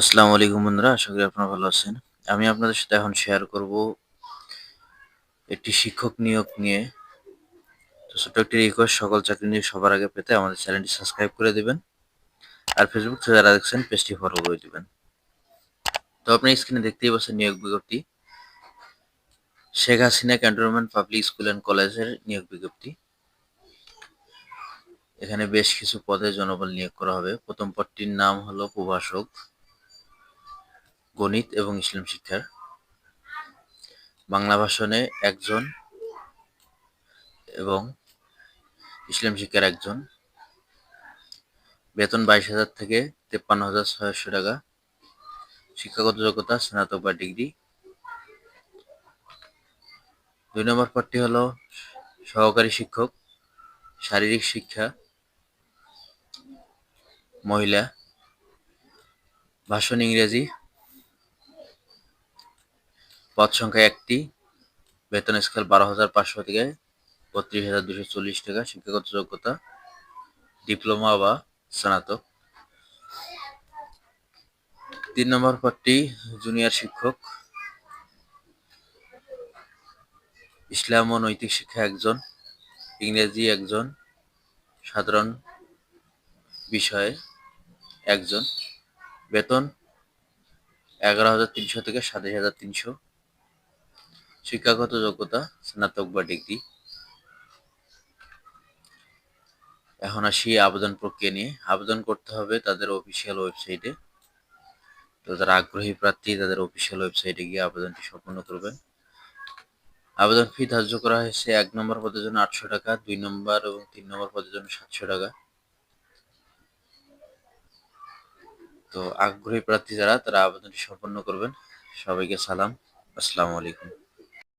আসসালামু আলাইকুম বন্ধুরা, আশা করি আপনারা ভালো আছেন। আমি আপনাদের সাথে এখন শেয়ার করব একটি শিক্ষক নিয়োগ নিয়ে। তো ছোট্ট একটি রিকোয়েস্ট সকল চাকরি নিয়ে সবার আগে পেতে আমাদের চ্যানেলটি সাবস্ক্রাইব করে দিবেন। আর ফেসবুক থেকে যারা দেখছেন পেজটি ফলো করে দিবেন। তো আপনি স্ক্রিনে দেখতেই পাচ্ছেন নিয়োগ বিজ্ঞপ্তি। Sheikh Hasina cantonment public school and কলেজের নিয়োগ বিজ্ঞপ্তি। এখানে বেশ কিছু পদে জনবল নিয়োগ করা হবে। প্রথম পদটির নাম হলো প্রভাষক। গণিত এবং ইসলাম শিক্ষার। বাংলা ভাষণে একজন এবং ইসলাম শিক্ষার একজন। বেতন বাইশ হাজার থেকে তেপ্পান্ন হাজার ছয়শো টাকা। শিক্ষাগত যোগ্যতা, স্নাতক বা ডিগ্রি। দুই নম্বর পদটি হলো সহকারী শিক্ষক, শারীরিক শিক্ষা, মহিলা। ভাষণ ইংরেজি। পদ সংখ্যা একটি। বেতন স্কেল বারো হাজার পাঁচশো থেকে বত্রিশ হাজার দুশো চল্লিশ টাকা, শিক্ষাগত যোগ্যতা, ডিপ্লোমা বা স্নাতক। তিন নম্বর পদটি জুনিয়র শিক্ষক। ইসলাম ও নৈতিক শিক্ষা একজন, ইংরেজি একজন, সাধারণ বিষয়ে একজন। বেতন এগারো হাজার তিনশো থেকে সাতাশ হাজার তিনশো। শিক্ষাগত যোগ্যতা, স্নাতক বা ডিগ্রি। এখন আসি আবেদন প্রক্রিয়া নিয়ে। আবেদন করতে হবে তাদের অফিসিয়াল ওয়েবসাইটে তো যারা আগ্রহী প্রার্থী, তাদের অফিসিয়াল ওয়েবসাইটে গিয়ে আবেদনটি সম্পন্ন করবেন। আবেদন ফি ধার্য করা হয়েছে এক নম্বর পদের জন্য আটশো টাকা, দুই নম্বর এবং তিন নম্বর পদের জন্য সাতশো টাকা। তো আগ্রহী প্রার্থী যারা, তারা আবেদনটি সম্পন্ন করবেন। সবাইকে সালাম। আসসালামু আলাইকুম।